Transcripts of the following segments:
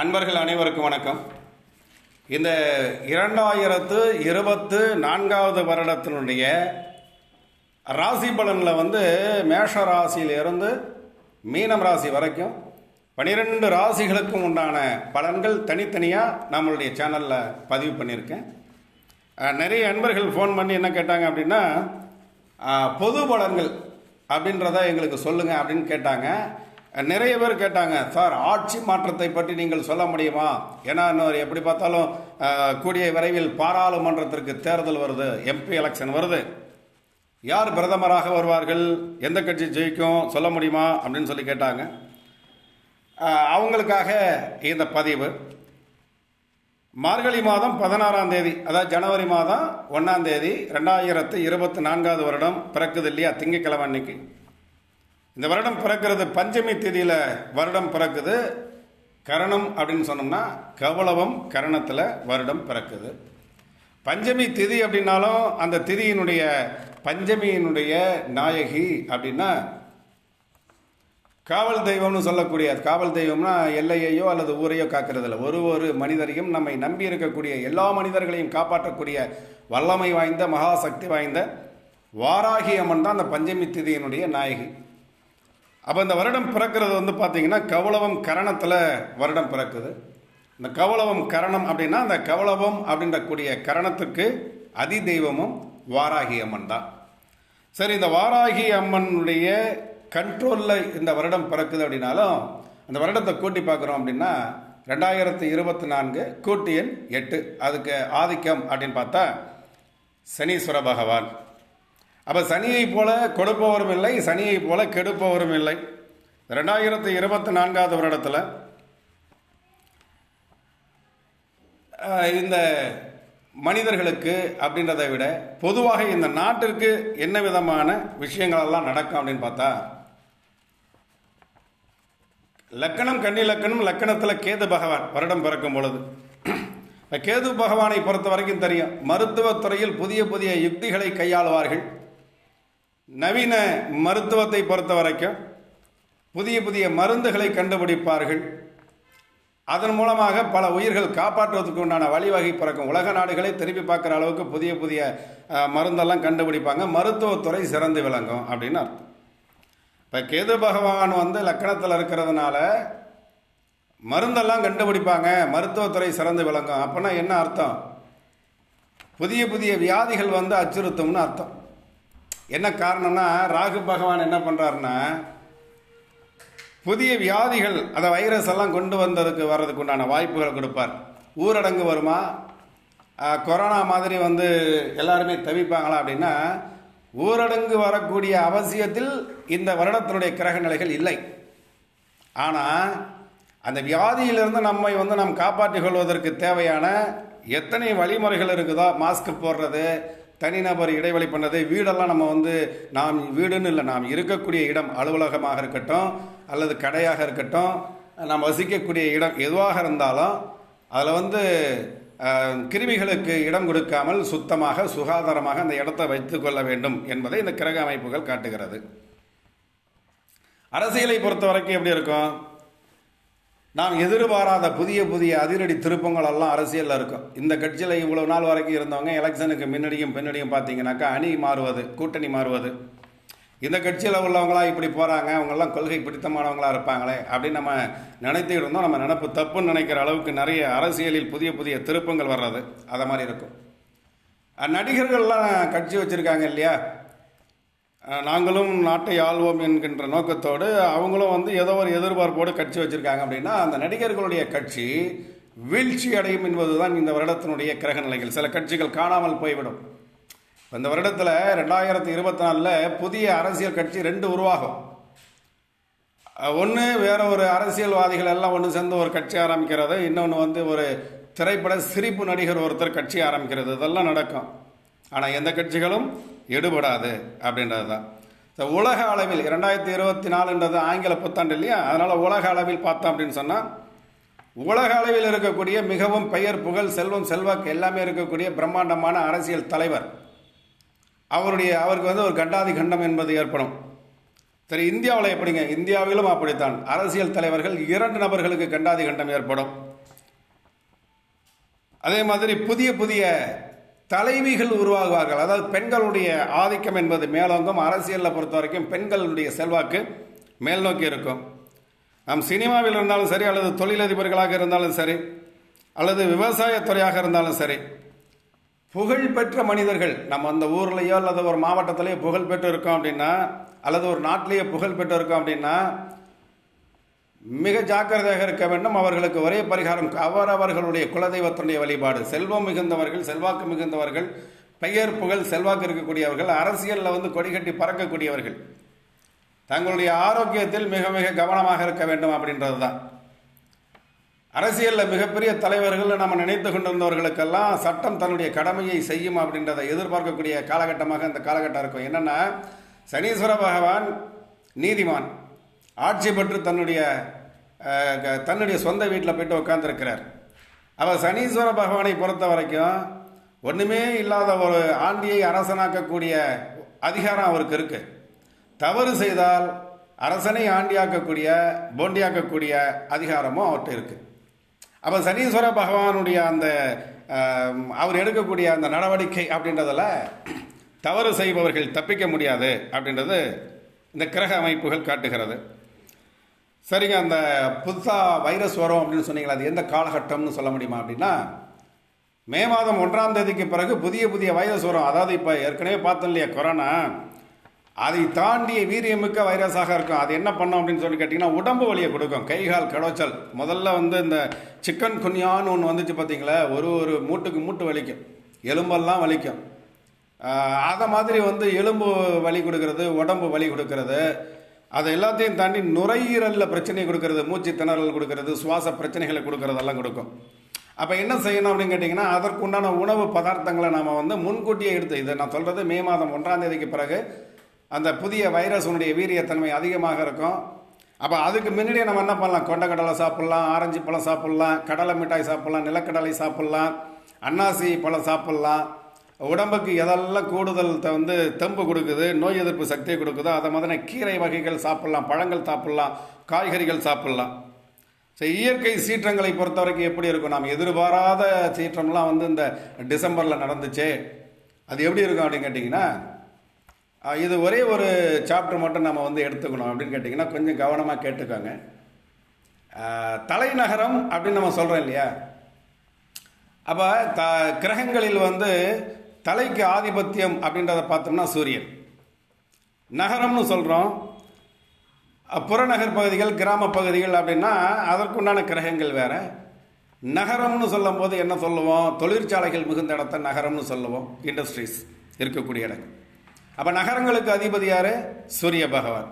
அன்பர்கள் அனைவருக்கும் வணக்கம். இந்த இரண்டாயிரத்து இருபத்து நான்காவது வருடத்தினுடைய ராசி பலனில் வந்து மேஷ ராசியிலிருந்து மீனம் ராசி வரைக்கும் பனிரெண்டு ராசிகளுக்கும் உண்டான பலன்கள் தனித்தனியாக நம்மளுடைய சேனலில் பதிவு பண்ணியிருக்கேன். நிறைய அன்பர்கள் ஃபோன் பண்ணி என்ன கேட்டாங்க அப்படின்னா பொது பலன்கள் அப்படின்றத எங்களுக்கு சொல்லுங்கள் அப்படின்னு கேட்டாங்க. நிறைய பேர் கேட்டாங்க சார் ஆட்சி மாற்றத்தை பற்றி நீங்கள் சொல்ல முடியுமா? ஏன்னா இன்னொரு எப்படி பார்த்தாலும் கூடிய விரைவில் பாராளுமன்றத்திற்கு தேர்தல் வருது எம்பி எலெக்ஷன் வருது. யார் பிரதமராக வருவார்கள்? எந்த கட்சி ஜெயிக்கும்? சொல்ல முடியுமா? அப்படின்னு சொல்லி கேட்டாங்க. அவங்களுக்காக இந்த பதிவு. மார்கழி மாதம் பதினாறாம் தேதி அதாவது ஜனவரி மாதம் ஒன்றாம் தேதி ரெண்டாயிரத்து இருபத்தி நான்காவது வருடம் பிறக்குது இல்லையா? திங்கக்கிழமை அன்னைக்கு. இந்த வருடம் பிறக்கிறது பஞ்சமி திதியில் வருடம் பிறக்குது. கரணம் அப்படின்னு சொன்னோம்னா கவளவம் கரணத்தில் வருடம் பிறக்குது. பஞ்சமி திதி அப்படின்னாலும் அந்த திதியினுடைய பஞ்சமியினுடைய நாயகி அப்படின்னா காவல் தெய்வம்னு சொல்லக்கூடிய காவல் தெய்வம்னா எல்லையையோ அல்லது ஊரையோ காக்கிறதில்ல. ஒரு ஒரு மனிதரையும் நம்மை நம்பி இருக்கக்கூடிய எல்லா மனிதர்களையும் காப்பாற்றக்கூடிய வல்லமை வாய்ந்த மகாசக்தி வாய்ந்த வாராகி அம்மன் தான் அந்த பஞ்சமி திதியினுடைய நாயகி. அப்போ இந்த வருடம் பிறக்கிறது வந்து பார்த்தீங்கன்னா கவுளவம் கரணத்தில் வருடம் பிறக்குது. இந்த கவுளவம் கரணம் அப்படின்னா அந்த கவுளவம் அப்படின்ற கூடிய கரணத்துக்கு அதி தெய்வமும் வாராகி அம்மன் தான். சரி இந்த வாராகி அம்மனுடைய கண்ட்ரோலில் இந்த வருடம் பிறக்குது அப்படின்னாலும் அந்த வருடத்தை கூட்டி பார்க்குறோம் அப்படின்னா ரெண்டாயிரத்தி இருபத்தி நான்கு கூட்டி எண் எட்டு. அதுக்கு ஆதிக்கம் அப்படின்னு பார்த்தா சனீஸ்வர பகவான். அப்போ சனியை போல கொடுப்பவரும் இல்லை சனியை போல கெடுப்பவரும் இல்லை. ரெண்டாயிரத்தி இருபத்தி நான்காவது வருடத்தில் இந்த மனிதர்களுக்கு அப்படின்றத விட பொதுவாக இந்த நாட்டிற்கு என்ன விதமான விஷயங்களெல்லாம் நடக்கும் அப்படின்னு பார்த்தா லக்கணம் கன்னி லக்கணம் லக்கணத்தில் கேது பகவான் வருடம் பிறக்கும் பொழுது. கேது பகவானை பொறுத்த வரைக்கும் தெரியும் மருத்துவத்துறையில் புதிய புதிய யுக்திகளை கையாளுவார்கள். நவீன மருத்துவத்தை பொறுத்த வரைக்கும் புதிய புதிய மருந்துகளை கண்டுபிடிப்பார்கள். அதன் மூலமாக பல உயிர்கள் காப்பாற்றுவதற்கு உண்டான வழிவகை பிறக்கும். உலக நாடுகளை திரும்பி பார்க்குற அளவுக்கு புதிய புதிய மருந்தெல்லாம் கண்டுபிடிப்பாங்க. மருத்துவத்துறை சிறந்து விளங்கும் அப்படின்னு அர்த்தம். இப்போ கேது பகவான் வந்து லக்கணத்தில் இருக்கிறதுனால மருந்தெல்லாம் கண்டுபிடிப்பாங்க. மருத்துவத்துறை சிறந்து விளங்கும். அப்படின்னா என்ன அர்த்தம்? புதிய புதிய வியாதிகள் வந்து அச்சுறுத்தும்னு அர்த்தம். என்ன காரணம்னா ராகு பகவான் என்ன பண்ணுறாருன்னா புதிய வியாதிகள் அந்த வைரஸ் எல்லாம் கொண்டு வந்ததுக்கு வர்றதுக்கு உண்டான வாய்ப்புகள் கொடுப்பார். ஊரடங்கு வருமா? கொரோனா மாதிரி வந்து எல்லாருமே தவிப்பாங்களா அப்படின்னா ஊரடங்கு வரக்கூடிய அவசியத்தில் இந்த வருடத்தினுடைய கிரக நிலைகள் இல்லை. ஆனால் அந்த வியாதியிலிருந்து நம்மை வந்து நாம் காப்பாற்றிக் கொள்வதற்கு தேவையான எத்தனை வழிமுறைகள் இருக்குதோ மாஸ்க் போடுறது தனிநபர் இடைவெளி பண்ணுறது வீடெல்லாம் நம்ம வந்து நாம் வீடுன்னு இல்லை நாம் இருக்கக்கூடிய இடம் அலுவலகமாக இருக்கட்டும் அல்லது கடையாக இருக்கட்டும் நாம் வசிக்கக்கூடிய இடம் எதுவாக இருந்தாலும் அதில் வந்து கிருமிகளுக்கு இடம் கொடுக்காமல் சுத்தமாக சுகாதாரமாக அந்த இடத்தை வைத்துக்கொள்ள வேண்டும் என்பதை இந்த கிரக அமைப்புகள் காட்டுகிறது. அரசியலை பொறுத்த வரைக்கும் எப்படி இருக்கும்? நாம் எதிர்பாராத புதிய புதிய அதிரடி திருப்பங்கள் எல்லாம் அரசியலில் இருக்கும். இந்த கட்சியில் இவ்வளோ நாள் வரைக்கும் இருந்தவங்க எலெக்ஷனுக்கு முன்னாடியும் பின்னாடியும் பார்த்தீங்கன்னாக்கா அணி மாறுவது கூட்டணி மாறுவது. இந்த கட்சியில் உள்ளவங்களாம் இப்படி போகிறாங்க அவங்கெல்லாம் கொள்கை பிடித்தமானவங்களா இருப்பாங்களே அப்படின்னு நம்ம நினைத்து இருந்தோம். நம்ம நினப்பு தப்புன்னு நினைக்கிற அளவுக்கு நிறைய அரசியலில் புதிய புதிய திருப்பங்கள் வர்றது. அதை மாதிரி இருக்கும். நடிகர்கள்லாம் கட்சி வச்சுருக்காங்க இல்லையா? நாங்களும் நாட்டை ஆள்வோம் என்கின்ற நோக்கத்தோடு அவங்களும் வந்து ஏதோ ஒரு எதிர்பார்ப்போடு கட்சி வச்சிருக்காங்க அப்படின்னா அந்த நடிகர்களுடைய கட்சி வீழ்ச்சி அடையும் என்பதுதான் இந்த வருடத்தினுடைய கிரக நிலைகள். சில கட்சிகள் காணாமல் போய்விடும். இந்த வருடத்தில் ரெண்டாயிரத்தி இருபத்தி நாலில் புதிய அரசியல் கட்சி ரெண்டு உருவாகும். ஒன்று வேற ஒரு அரசியல்வாதிகள் எல்லாம் ஒன்று சேர்ந்து ஒரு கட்சி ஆரம்பிக்கிறது இன்னொன்று வந்து ஒரு திரைப்பட சிரிப்பு நடிகர் ஒருத்தர் கட்சி ஆரம்பிக்கிறது. இதெல்லாம் நடக்கும். ஆனால் எந்த கட்சிகளும் எடுபடாது அப்படின்றது தான் ஸோ உலக அளவில் இரண்டாயிரத்தி இருபத்தி நாலுன்றது ஆங்கில புத்தாண்டு இல்லையா? அதனால் உலக அளவில் பார்த்தோம் அப்படின்னு சொன்னால் உலக அளவில் இருக்கக்கூடிய மிகவும் பெயர் புகழ் செல்வம் செல்வாக்கு எல்லாமே இருக்கக்கூடிய பிரம்மாண்டமான அரசியல் தலைவர். அவருடைய அவருக்கு வந்து ஒரு கண்டாதி கண்டம் என்பது ஏற்படும். சரி இந்தியாவில் எப்படிங்க? இந்தியாவிலும் அப்படித்தான். அரசியல் தலைவர்கள் இரண்டு நபர்களுக்கு கண்டாதி கண்டம் ஏற்படும். அதே மாதிரி புதிய புதிய தலைவிகள் உருவாகுவார்கள். அதாவது பெண்களுடைய ஆதிக்கம் என்பது மேலோங்கும் அரசியலில் பொறுத்த வரைக்கும் பெண்களுடைய செல்வாக்கு மேல் நோக்கி இருக்கும். நாம் சினிமாவில் இருந்தாலும் சரி அல்லது தொழிலதிபர்களாக இருந்தாலும் சரி அல்லது விவசாயத்துறையாக இருந்தாலும் சரி புகழ்பெற்ற மனிதர்கள் நம்ம அந்த ஊர்லேயோ அல்லது ஒரு மாவட்டத்திலேயோ புகழ்பெற்று இருக்கோம் அப்படின்னா அல்லது ஒரு நாட்டிலேயே புகழ்பெற்று இருக்கோம் அப்படின்னா மிக ஜாக்கிரதையாக இருக்க வேண்டும். அவர்களுக்கு ஒரே பரிகாரம் அவரவர்களுடைய குலதெய்வத்தினுடைய வழிபாடு. செல்வம் மிகுந்தவர்கள் செல்வாக்கு மிகுந்தவர்கள் பெயர் புகழ் செல்வாக்கு இருக்கக்கூடியவர்கள் அரசியலில் வந்து கொடிகட்டி பறக்கக்கூடியவர்கள். தங்களுடைய ஆரோக்கியத்தில் மிக மிக கவனமாக இருக்க வேண்டும் அப்படின்றது தான் அரசியலில் மிகப்பெரிய தலைவர்கள் நம்ம நினைத்து கொண்டிருந்தவர்களுக்கெல்லாம் சட்டம் தன்னுடைய கடமையை செய்யும் அப்படின்றத எதிர்பார்க்கக்கூடிய காலகட்டமாக இந்த காலகட்டம் இருக்கும். என்னென்னா சனீஸ்வர பகவான் நீதிமான். ஆட்சி பெற்று தன்னுடைய க- தன்னுடைய சொந்த வீட்டில் போயிட்டு உட்காந்துருக்கிறார் அவர் சனீஸ்வர பகவானை பொறுத்த வரைக்கும் ஒன்றுமே இல்லாத ஒரு ஆண்டியை அரசனாக்கக்கூடிய அதிகாரம் அவருக்கு இருக்குது தவறு செய்தால் அரசனை ஆண்டியாக்கக்கூடிய போண்டியாக்கக்கூடிய அதிகாரமும் அவர்கிட்ட இருக்குது அப்போ சனீஸ்வர பகவானுடைய அந்த அவர் எடுக்கக்கூடிய அந்த நடவடிக்கை அப்படின்றதில் தவறு செய்பவர்கள் தப்பிக்க முடியாது அப்படின்றது இந்த கிரக அமைப்புகள் காட்டுகிறது. சரிங்க அந்த புதுசாக வைரஸ் வரும் அப்படின்னு சொன்னீங்களா அது எந்த காலகட்டம்னு சொல்ல முடியுமா அப்படின்னா மே மாதம் ஒன்றாம் தேதிக்கு பிறகு புதிய புதிய வைரஸ் வரும். அதாவது இப்போ ஏற்கனவே பார்த்தோம் இல்லையா கொரோனா. அதை தாண்டிய வீரியமிக்க வைரஸாக இருக்கும். அது என்ன பண்ணும் அப்படின்னு சொல்லி கேட்டிங்கன்னா உடம்பு வலியை கொடுக்கும். கை கால் கடோச்சல் முதல்ல வந்து இந்த சிக்கன் குனியான்னு ஒன்று வந்துச்சு பார்த்தீங்களா? ஒரு ஒரு மூட்டுக்கு மூட்டு வலிக்கும். எலும்பெல்லாம் வலிக்கும். அதை மாதிரி வந்து எலும்பு வலி கொடுக்கறது உடம்பு வலி கொடுக்கறது. அதை எல்லாத்தையும் தாண்டி நுரையீரலில் பிரச்சனை கொடுக்கறது மூச்சு திணறல் கொடுக்கறது சுவாச பிரச்சனைகளை கொடுக்கறதெல்லாம் கொடுக்கும். அப்போ என்ன செய்யணும் அப்படின்னு கேட்டிங்கன்னா அதற்குண்டான உணவு பதார்த்தங்களை நாம் வந்து முன்கூட்டியே எடுத்து இதை நான் சொல்கிறது மே மாதம் ஒன்றாம் தேதிக்கு பிறகு அந்த புதிய வைரஸுனுடைய வீரியத்தன்மை அதிகமாக இருக்கும். அப்போ அதுக்கு முன்னாடியே நம்ம என்ன பண்ணலாம்? கொண்டக்கடலை சாப்பிட்லாம் ஆரஞ்சு பழம் சாப்பிட்லாம் கடலை மிட்டாய் சாப்பிட்லாம் நிலக்கடலை சாப்பிட்லாம் அன்னாசி பழம் சாப்பிட்லாம். உடம்புக்கு எதெல்லாம் கூடுதல் த- வந்து தெம்பு கொடுக்குது நோய் எதிர்ப்பு சக்தியை கொடுக்குதோ அதை மாதிரி கீரை வகைகள் சாப்பிட்லாம் பழங்கள் சாப்பிட்லாம் காய்கறிகள் சாப்பிட்லாம். ஸோ இயற்கை சீற்றங்களை பொறுத்த வரைக்கும் எப்படி இருக்கும்? நாம் எதிர்பாராத சீற்றம்லாம் வந்து இந்த டிசம்பரில் நடந்துச்சே. அது எப்படி இருக்கும் அப்படின்னு கேட்டிங்கன்னா இது ஒரே ஒரு சாப்டர் மட்டும் நம்ம வந்து எடுத்துக்கணும் அப்படின்னு கேட்டிங்கன்னா கொஞ்சம் கவனமாக கேட்டுக்கோங்க. தலைநகரம் அப்படின்னு நம்ம சொல்கிறோம் இல்லையா? அப்போ த கிரகங்களில் வந்து தலைக்கு ஆதிபத்தியம் அப்படின்றத பார்த்தோம்னா சூரியன். நகரம்னு சொல்கிறோம் புறநகர் பகுதிகள் கிராம பகுதிகள் அப்படின்னா அதற்குண்டான கிரகங்கள் வேறு. நகரம்னு சொல்லும் போது என்ன சொல்லுவோம்? தொழிற்சாலைகள் மிகுந்த இடத்த நகரம்னு சொல்லுவோம். இண்டஸ்ட்ரீஸ் இருக்கக்கூடிய இடம். அப்போ நகரங்களுக்கு அதிபதி யார்? சூரிய பகவான்.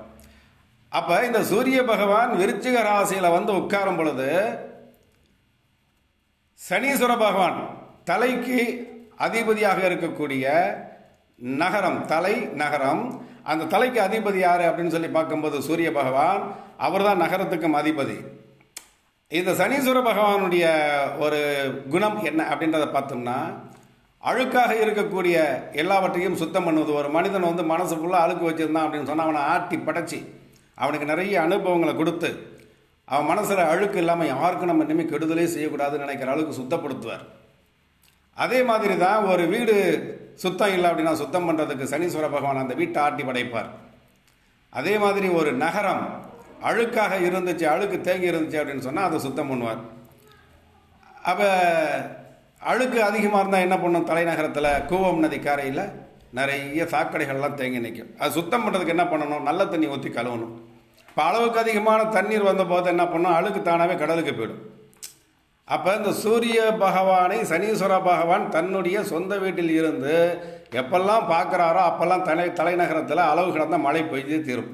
அப்போ இந்த சூரிய பகவான் விருச்சிக ராசியில் வந்து உட்காரும் பொழுது சனீஸ்வர பகவான் தலைக்கு அதிபதியாக இருக்கக்கூடிய நகரம் தலை நகரம். அந்த தலைக்கு அதிபதி யார் அப்படின்னு சொல்லி பார்க்கும்போது சூரிய பகவான் அவர் தான் நகரத்துக்கும் அதிபதி. இந்த சனீஸ்வர பகவானுடைய ஒரு குணம் என்ன அப்படின்றத பார்த்தோம்னா அழுக்காக இருக்கக்கூடிய எல்லாவற்றையும் சுத்தம் பண்ணுவது. ஒரு மனிதன் வந்து மனசு ஃபுல்லாக அழுக்கு வச்சிருந்தான் அப்படின்னு சொன்னால் அவனை ஆட்டி படைச்சி அவனுக்கு நிறைய அனுபவங்களை கொடுத்து அவன் மனசில் அழுக்கு இல்லாமல் யாருக்கும் நம்ம இனிமேல் கெடுதலே செய்யக்கூடாதுன்னு நினைக்கிற அளவுக்கு சுத்தப்படுத்துவார். அதே மாதிரி தான் ஒரு வீடு சுத்தம் இல்லை அப்படின்னா சுத்தம் பண்ணுறதுக்கு சனீஸ்வர பகவான் அந்த வீட்டை ஆட்டி படைப்பார். அதே மாதிரி ஒரு நகரம் அழுக்காக இருந்துச்சு அழுக்கு தேங்கி இருந்துச்சு அப்படின்னு சொன்னால் அதை சுத்தம் பண்ணுவார். அப்போ அழுக்கு அதிகமாக இருந்தால் என்ன பண்ணும்? தலைநகரத்தில் கூவம் நதி கரையில் நிறைய சாக்கடைகள்லாம் தேங்கி நிற்கும். அது சுத்தம் பண்ணுறதுக்கு என்ன பண்ணணும்? நல்ல தண்ணி ஊற்றி கழுவணும். இப்போ அளவுக்கு அதிகமான தண்ணீர் வந்தபோது என்ன பண்ணும்? அழுக்கு தானாகவே கடலுக்கு போயிடும். அப்போ இந்த சூரிய பகவானை சனீஸ்வர பகவான் தன்னுடைய சொந்த வீட்டில் இருந்து எப்பெல்லாம் பார்க்குறாரோ அப்பெல்லாம் தலை தலைநகரத்தில் அளவு கிடந்த மழை பெய்து தீரும்.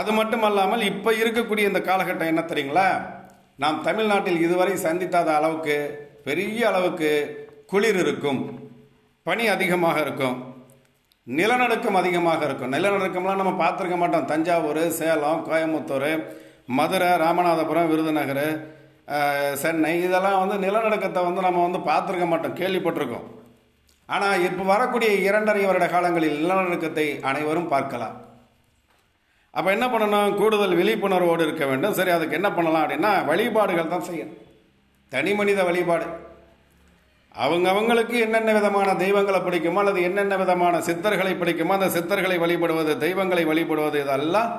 அது மட்டும் அல்லாமல் இப்போ இருக்கக்கூடிய இந்த காலகட்டம் என்ன தெரியுங்களா? நாம் தமிழ்நாட்டில் இதுவரை சந்தித்தாத அளவுக்கு பெரிய அளவுக்கு குளிர் இருக்கும். பனி அதிகமாக இருக்கும். நிலநடுக்கம் அதிகமாக இருக்கும். நிலநடுக்கம்லாம் நம்ம பார்த்துருக்க மாட்டோம். தஞ்சாவூர் சேலம் கோயம்புத்தூர் மதுரை ராமநாதபுரம் விருதுநகர் சென்னை இதெல்லாம் வந்து நிலநடுக்கத்தை வந்து நம்ம வந்து பார்த்துருக்க மாட்டோம் கேள்விப்பட்டிருக்கோம். ஆனால் இப்போ வரக்கூடிய இரண்டரை வருட காலங்களில் நிலநடுக்கத்தை அனைவரும் பார்க்கலாம். அப்போ என்ன பண்ணணும்? கூடுதல் விழிப்புணர்வோடு இருக்க வேண்டும். சரி அதுக்கு என்ன பண்ணலாம் அப்படின்னா வழிபாடுகள் தான் செய்யணும். தனி மனித வழிபாடு. அவங்க அவங்களுக்கு என்னென்ன விதமான தெய்வங்களை பிடிக்குமோ அல்லது என்னென்ன விதமான சித்தர்களை பிடிக்குமோ அந்த சித்தர்களை வழிபடுவது தெய்வங்களை வழிபடுவது இதெல்லாம்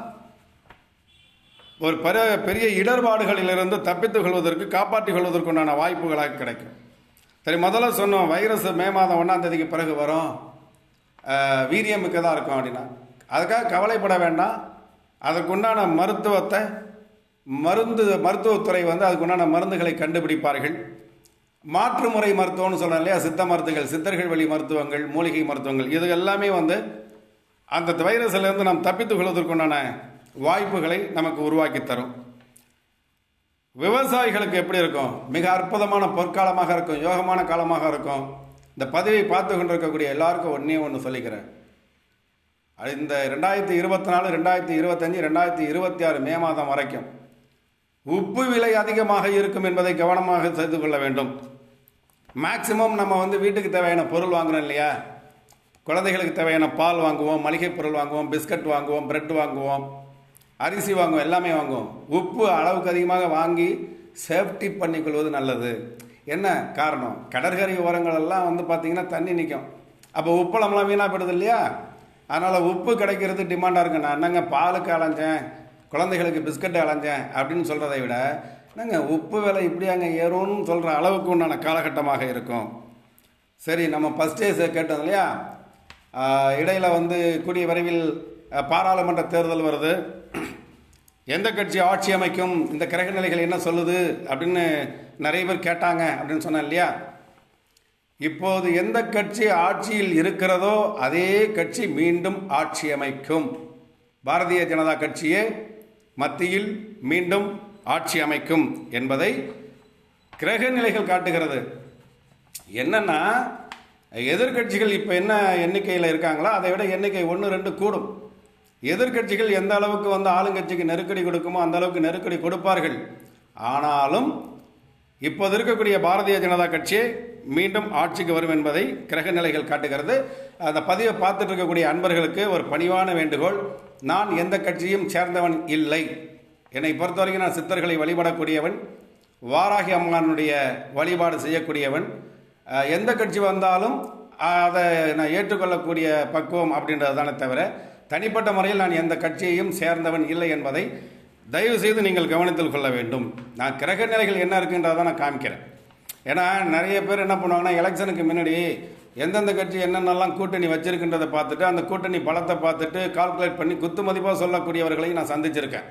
ஒரு பெரிய பெரிய இடர்பாடுகளிலிருந்து தப்பித்துக் கொள்வதற்கு காப்பாற்றிக் கொள்வதற்குண்டான வாய்ப்புகளாக கிடைக்கும். சரி முதல்ல சொன்னோம் வைரஸ் மே மாதம் ஒன்றாம் தேதிக்கு பிறகு வரும். வீரியம் மிக்கதாக இருக்கும் அப்படின்னா. அதுக்காக கவலைப்பட வேண்டாம். அதற்குண்டான மருத்துவத்தை மருந்து மருத்துவத்துறை வந்து அதுக்குண்டான மருந்துகளை கண்டுபிடிப்பார்கள். மாற்று முறை மருத்துவம்னு சொல்கிறோம் இல்லையா? சித்த மருந்துகள் சித்தர்கள் வழி மருத்துவங்கள் மூலிகை மருத்துவங்கள் இது எல்லாமே வந்து அந்த வைரஸ்லேருந்து நாம் தப்பித்துக் கொள்வதற்குண்டான வாய்ப்புகளை நமக்கு உருவாக்கி தரும். விவசாயிகளுக்கு எப்படி இருக்கும்? மிக அற்புதமான பொற்காலமாக இருக்கும் யோகமான காலமாக இருக்கும். இந்த பதவியை பார்த்து கொண்டிருக்கக்கூடிய எல்லாருக்கும் ஒன்றே ஒன்று சொல்லிக்கிறேன். இந்த ரெண்டாயிரத்தி இருபத்தி நாலு ரெண்டாயிரத்தி இருபத்தஞ்சி ரெண்டாயிரத்தி இருபத்தி ஆறு மே மாதம் வரைக்கும் உப்பு விலை அதிகமாக இருக்கும் என்பதை கவனமாக செய்து கொள்ள வேண்டும். மேக்சிமம் நம்ம வந்து வீட்டுக்கு தேவையான பொருள் வாங்குறோம் இல்லையா? குழந்தைகளுக்கு தேவையான பால் வாங்குவோம் மளிகை பொருள் வாங்குவோம் பிஸ்கட் வாங்குவோம் பிரெட் வாங்குவோம். அரிசி வாங்குவோம் எல்லாமே வாங்கும். உப்பு அளவுக்கு அதிகமாக வாங்கி சேஃப்டி பண்ணிக்கொள்வது நல்லது. என்ன காரணம்? கடற்கரை ஓரங்கள் எல்லாம் வந்து பார்த்திங்கன்னா தண்ணி நிற்கும் அப்போ உப்பளம்லாம் வீணாக போயிடுது இல்லையா? அதனால் உப்பு கிடைக்கிறது டிமாண்டாக இருக்கு. நான் என்னங்க பாலுக்கு அலைஞ்சேன் குழந்தைகளுக்கு பிஸ்கட் அலைஞ்சேன் அப்படின்னு சொல்கிறதை விட என்னங்க உப்பு விலை இப்படியாங்க ஏறும்னு சொல்கிற அளவுக்கு உண்டான காலகட்டமாக இருக்கும். சரி நம்ம ஃபஸ்ட் கேட்டோம் இல்லையா? இடையில் வந்து கூடிய விரைவில் பாராளுமன்ற தேர்தல் வருது. எந்த கட்சி ஆட்சி அமைக்கும்? இந்த கிரக நிலைகள் என்ன சொல்லுது? அப்படின்னு நிறைய பேர் கேட்டாங்க அப்படின்னு சொன்னேன் இல்லையா? இப்போது எந்த கட்சி ஆட்சியில் இருக்கிறதோ அதே கட்சி மீண்டும் ஆட்சி அமைக்கும். பாரதிய ஜனதா கட்சியே மத்தியில் மீண்டும் ஆட்சி அமைக்கும் என்பதை கிரக நிலைகள் காட்டுகிறது. என்னன்னா எதிர்க்கட்சிகள் இப்போ என்ன எண்ணிக்கையில் இருக்காங்களோ அதை விட எண்ணிக்கை ஒன்று ரெண்டு கூடும். எதிர்க்கட்சிகள் எந்த அளவுக்கு வந்து ஆளுங்கட்சிக்கு நெருக்கடி கொடுக்குமோ அந்த அளவுக்கு நெருக்கடி கொடுப்பார்கள். ஆனாலும் இப்போது இருக்கக்கூடிய பாரதிய ஜனதா கட்சி மீண்டும் ஆட்சிக்கு வரும் என்பதை கிரக நிலைகள் காட்டுகிறது. அந்த பதிவை பார்த்துட்டு இருக்கக்கூடிய அன்பர்களுக்கு ஒரு பணிவான வேண்டுகோள். நான் எந்த கட்சியும் சேர்ந்தவன் இல்லை. என்னை பொறுத்த வரைக்கும் நான் சித்தர்களை வழிபடக்கூடியவன் வாராகி அம்மானுடைய வழிபாடு செய்யக்கூடியவன். எந்த கட்சி வந்தாலும் அதை நான் ஏற்றுக்கொள்ளக்கூடிய பக்குவம் அப்படின்றது தானே தவிர தனிப்பட்ட முறையில் நான் எந்த கட்சியையும் சேர்ந்தவன் இல்லை என்பதை தயவு செய்து நீங்கள் கவனத்தில் கொள்ள வேண்டும். நான் கிரக நிலைகள் என்ன இருக்குன்றதை நான் காமிக்கிறேன். ஏன்னா நிறைய பேர் என்ன பண்ணுவாங்கன்னா எலெக்ஷனுக்கு முன்னாடி எந்தெந்த கட்சி என்னென்னலாம் கூட்டணி வச்சிருக்குன்றதை பார்த்துட்டு அந்த கூட்டணி பலத்தை பார்த்துட்டு கால்குலேட் பண்ணி குத்து மதிப்பாக சொல்லக்கூடியவர்களையும் நான் சந்திச்சிருக்கேன்.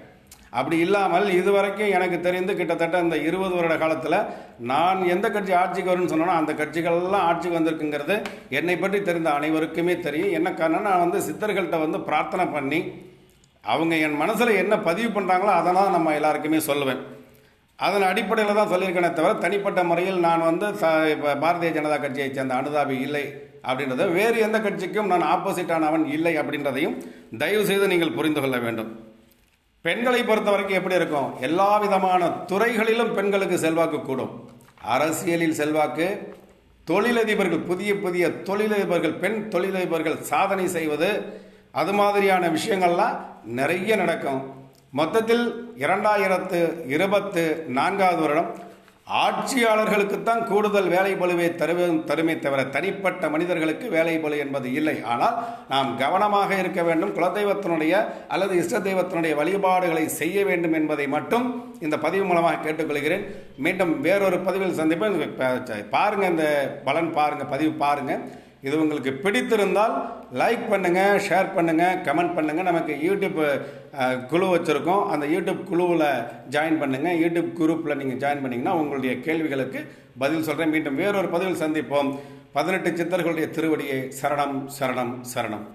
அப்படி இல்லாமல் இதுவரைக்கும் எனக்கு தெரிந்து கிட்டத்தட்ட இந்த இருபது வருட காலத்தில் நான் எந்த கட்சி ஆட்சிக்கு வரும்னு சொன்னேனோ அந்த கட்சிகள்லாம் ஆட்சிக்கு வந்திருக்குங்கிறது என்னை பற்றி தெரிந்த அனைவருக்குமே தெரியும். என்ன காரணம் நான் வந்து சித்தர்கள்ட்ட வந்து பிரார்த்தனை பண்ணி அவங்க என் மனசில் என்ன பதிவு பண்ணுறாங்களோ அதெல்லாம் நம்ம எல்லாருக்குமே சொல்லுவேன். அதன் அடிப்படையில் தான் சொல்லியிருக்கேனே தவிர தனிப்பட்ட முறையில் நான் வந்து ச இப்போ பாரதிய ஜனதா கட்சியை சேர்ந்த அனுதாபி இல்லை அப்படின்றத வேறு எந்த கட்சிக்கும் நான் ஆப்போசிட்டானவன் இல்லை அப்படின்றதையும் தயவு செய்து நீங்கள் புரிந்து கொள்ள வேண்டும். பெண்களை பொறுத்த வரைக்கும் எப்படி இருக்கும்? எல்லா விதமான துறைகளிலும் பெண்களுக்கு செல்வாக்கு கூடும். அரசியலில் செல்வாக்கு தொழிலதிபர்கள் புதிய புதிய தொழிலதிபர்கள் பெண் தொழிலதிபர்கள் சாதனை செய்வது அது மாதிரியான விஷயங்கள்லாம் நிறைய நடக்கும். மொத்தத்தில் இரண்டாயிரத்து இருபத்து நான்காவது வருடம் ஆட்சியாளர்களுக்குத்தான் கூடுதல் வேலை பழுவை தருவதும் தருமே தவிர தனிப்பட்ட மனிதர்களுக்கு வேலை பழு என்பது இல்லை. ஆனால் நாம் கவனமாக இருக்க வேண்டும். குலதெய்வத்தினுடைய அல்லது இஷ்ட தெய்வத்தினுடைய வழிபாடுகளை செய்ய வேண்டும் என்பதை மட்டும் இந்த பதிவு மூலமாக கேட்டுக்கொள்கிறேன். மீண்டும் வேறொரு பதிவில் சந்திப்பேன் பாருங்கள் இந்த பலன் பாருங்கள் பதிவு பாருங்கள் இது உங்களுக்கு பிடித்திருந்தால் லைக் பண்ணுங்கள் ஷேர் பண்ணுங்கள் கமெண்ட் பண்ணுங்கள் நமக்கு யூடியூப் குழு வச்சுருக்கோம். அந்த யூடியூப் குழுவில் ஜாயின் பண்ணுங்கள் யூடியூப் குரூப்பில் நீங்கள் ஜாயின் பண்ணிங்கன்னா உங்களுடைய கேள்விகளுக்கு பதில் சொல்கிறேன் மீண்டும் வேறொரு பதிவில் சந்திப்போம். பதினெட்டு சித்தர்களுடைய திருவடியை சரணம் சரணம் சரணம்.